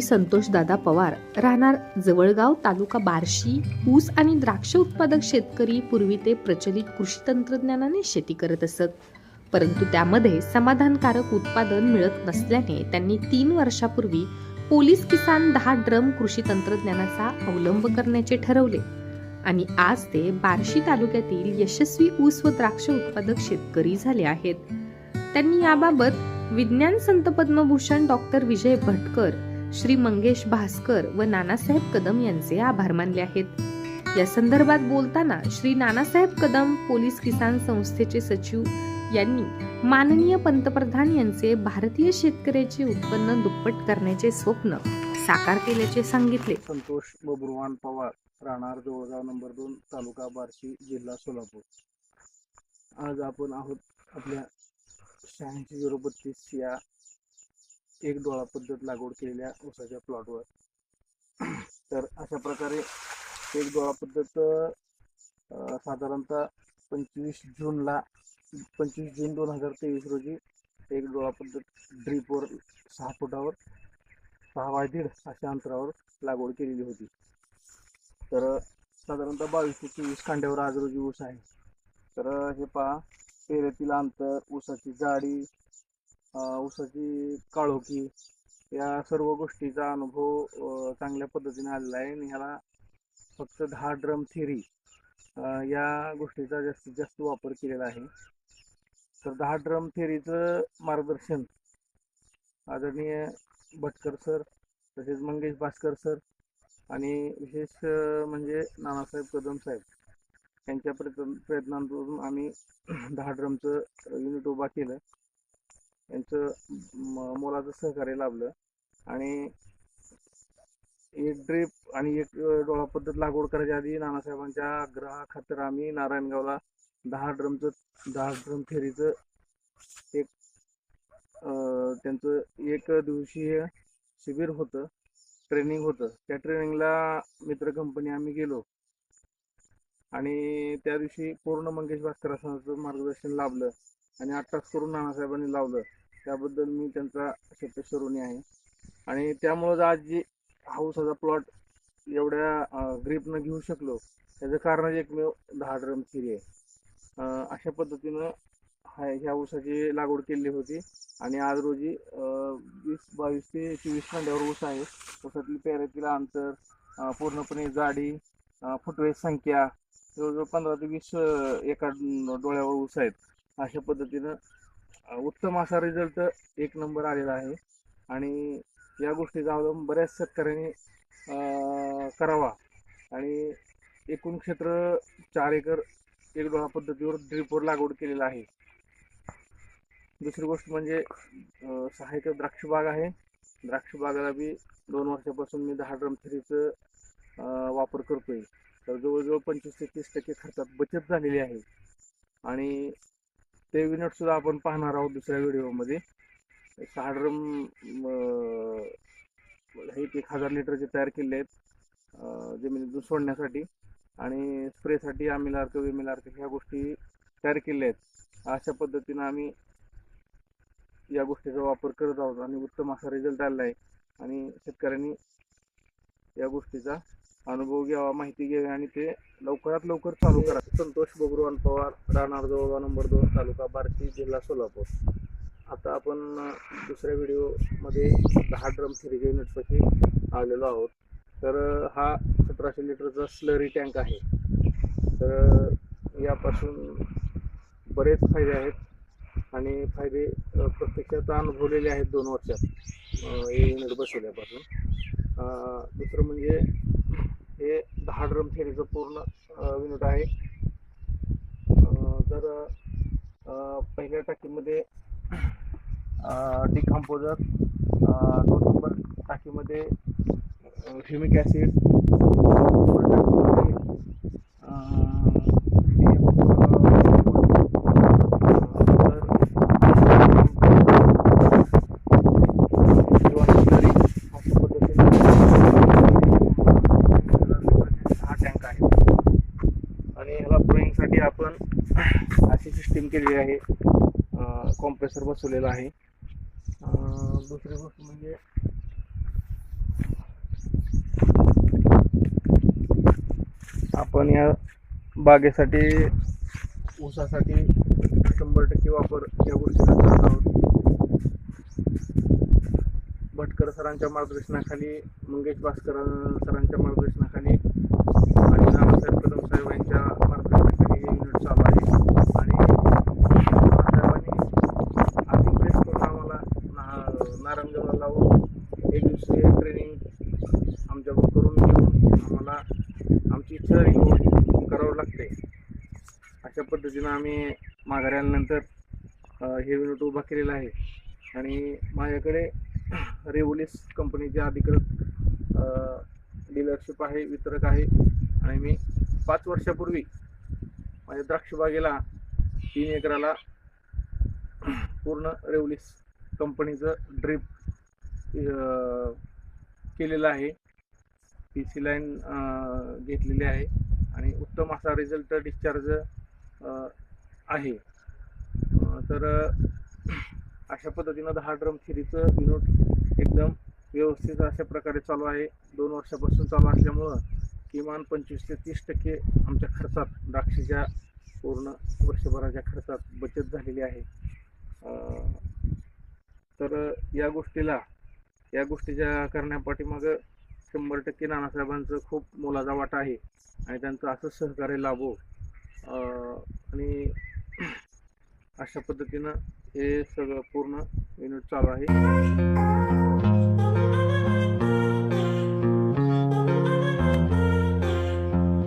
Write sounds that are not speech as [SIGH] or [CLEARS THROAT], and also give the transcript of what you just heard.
श्री संतोषदादा पवार राहणार जवळगाव तालुका बार्शी. ऊस आणि द्राक्ष उत्पादक शेतकरी पूर्वी ते प्रचलित कृषी तंत्रज्ञानाने शेती करत असत. परंतु त्यामध्ये समाधानकारक उत्पादन मिळत नसल्याने त्यांनी तीन वर्षापूर्वी पोलीस किसान दहा ड्रम कृषी तंत्रज्ञानाचा अवलंब करण्याचे ठरवले. आणि आज ते बार्शी तालुक्यातील यशस्वी ऊस व द्राक्ष उत्पादक शेतकरी झाले आहेत. त्यांनी याबाबत विज्ञान संत पद्मभूषण डॉक्टर विजय भटकर श्री मंगेश भास्कर व नानासाहेब कदम यांचे आभार मानले आहेत. या संदर्भात बोलताना श्री नानासाहेब कदम पोलीस किसान संस्थेचे सचिव यांनी माननीय पंतप्रधान यांचे भारतीय शेतकऱ्याचे उत्पन्न दुप्पट करण्याचे स्वप्न साकार केल्याचे सांगितले. संतोष बबुरवान पवार राहणार जवळगाव नंबर दोन तालुका बार्शी जिल्हा सोलापूर. आज आपण आहोत आपल्या शहाऐंशी झिरो बत्तीस या एक डोळा पद्धत लागवड केलेल्या ऊसाच्या प्लॉटवर तर अशा प्रकारे एक डोळा पद्धत साधारणतः पंचवीस जूनला पंचवीस जून दोन हजार तेवीस रोजी एक डोळा पद्धत ड्रीपवर सहा फुटावर सहा बाय दीड अशा अंतरावर लागवड केलेली होती. तर साधारणतः बावीस ते चोवीस कांड्यावर आज रोजी ऊस आहे. तर हे पहा पेरेतील अंतर ऊसाची जाडी ऊसाची काळोखी या सर्व गोष्टीचा अनुभव चांगल्या पद्धतीने आलेला आहे. आणि ह्याला फक्त दहा ड्रम थेरी या गोष्टीचा जास्तीत जास्त वापर केलेला आहे. तर दहा ड्रम थेरीचं मार्गदर्शन आदरणीय भटकर सर तसेच मंगेश भास्कर सर आणि विशेष म्हणजे नानासाहेब कदम साहेब यांच्या प्रयत्न प्रयत्नांतून आम्ही दहा ड्रमचं युनिट उभा केलं. यांचं मोलाचं सहकार्य लाभलं. आणि एक ड्रीप आणि एक डोळा पद्धत लागवड करायच्या आधी नानासाहेबांच्या आग्रहाखातर आम्ही नारायणगावला दहा ड्रमचं दहा ड्रम फेरीचं एक त्यांचं एक दिवसीय शिबिर होतं ट्रेनिंग होतं. त्या ट्रेनिंगला मित्र कंपनी आम्ही गेलो. आणि त्या दिवशी पूर्ण मंगेश भास्कर मार्गदर्शन लाभलं. आणि अट्टास करून नानासाहेबांनी लावलं. त्याबद्दल मी त्यांचा शतश ऋणी आहे. आणि त्यामुळं आज जी हाऊसाचा प्लॉट एवढ्या ग्रीपनं घेऊ शकलो त्याचं कारण एकमेव दहा ड्रम थिरी आहे. अशा पद्धतीनं हाय ह्या ऊसाची लागवड केलेली होती. आणि आज रोजी वीस बावीस ते चोवीस खांड्यावर ऊस आहे. ऊसातील पेऱ्यातील अंतर पूर्णपणे जाडी फुटवे संख्या जवळजवळ पंधरा ते वीस एका डोळ्यावर ऊस आहेत. अशा पद्धतीनं उत्तम असा रिझल्ट एक नंबर आलेला आहे. आणि या गोष्टीचा अवलंब बऱ्याच शेतकऱ्यांनी करावा. आणि एकूण क्षेत्र चार एकर एक डोळा पद्धतीवर ड्रीपवर लागवड केलेलं आहे. दुसरी गोष्ट म्हणजे अं, सहा एकर द्राक्ष बाग आहे. द्राक्ष बागाला बी दोन वर्षापासून मी दहा ड्रम थ्रीचं वापर करतोय. तर जवळजवळ पंचवीस ते तीस टक्के खर्चात बचत झालेली आहे. आणि ते युनिट सुद्धा आपण पाहणार आहोत दुसऱ्या व्हिडिओमध्ये सहा ड्रम हे एक हजार लिटरचे तयार केले आहेत जमिनीतून सोडण्यासाठी. आणि स्प्रेसाठी आमिलार्क विमिलार्क ह्या गोष्टी तयार केल्या आहेत. अशा पद्धतीनं आम्ही या गोष्टीचा वापर करत आहोत आणि उत्तम असा रिझल्ट आलेला आहे. आणि शेतकऱ्यांनी या गोष्टीचा अनुभव घ्यावा माहिती घ्यावी आणि ते लवकरात लवकर चालू करा. संतोष बबरुवान पवार राहणार जवळगा नंबर दोन तालुका बार्शी जिल्हा सोलापूर. आता आपण दुसऱ्या व्हिडिओमध्ये दहा ड्रम थ्रीच्या युनिटपाशी आलेलो आहोत. तर हा सतराशे लिटरचा स्लरी टँक आहे. तर यापासून बरेच फायदे आहेत. आणि फायदे प्रत्यक्षात अनुभवलेले आहेत दोन वर्षात हे युनिट बसवल्यापासून. दुसरं म्हणजे हे दहा ड्रम थेरीचं पूर्ण युनिट आहे. तर पहिल्या टाकीमध्ये डिकम्पोजर दोन नंबर टाकीमध्ये ह्युमिक ॲसिड हा फार्मिंगसाठी आपण अशी सिस्टीम केलेली आहे. कॉम्प्रेसर बसवलेला आहे. दुसरी गोष्ट म्हणजे आपण या बागेसाठी ऊसासाठी शंभर टक्के वापर या गोष्टी करत आहोत. भटकर सरांच्या मार्गदर्शनाखाली मंगेश भास्कर सरांच्या मार्गदर्शन इच्छा झाली करावं लागते अशा पद्धतीनं आम्ही माघारी आल्यानंतर हे युनिट उभा केलेला आहे. आणि माझ्याकडे [CLEARS THROAT] रेवोलिस कंपनीचे अधिकृत डीलरशिप आहे वितरक आहे. आणि मी पाच वर्षापूर्वी माझ्या द्राक्षबागेला तीन एकराला [CLEARS THROAT] पूर्ण रेवलिस कंपनीचं ड्रिप केलेलं आहे. पी सी लाईन घेतलेली आहे. आणि उत्तम असा रिझल्ट डिस्चार्ज आहे. तर अशा पद्धतीनं दहा ड्रम थिरीचं युनिट एकदम व्यवस्थित अशा प्रकारे चालू आहे. दोन वर्षापासून चालू असल्यामुळं किमान पंचवीस ते तीस टक्के आमच्या खर्चात द्राक्षीच्या पूर्ण वर्षभराच्या खर्चात बचत झालेली आहे. तर या गोष्टीला या गोष्टीच्या करण्यापाठीमागं शंभर टक्के नानासाहेबांचं खूप मोलाचा वाटा आहे आणि त्यांचं असं सहकार्य लाभो. आणि [CLEARS THROAT] अशा पद्धतीनं हे सगळं पूर्ण युनिट चालू आहे.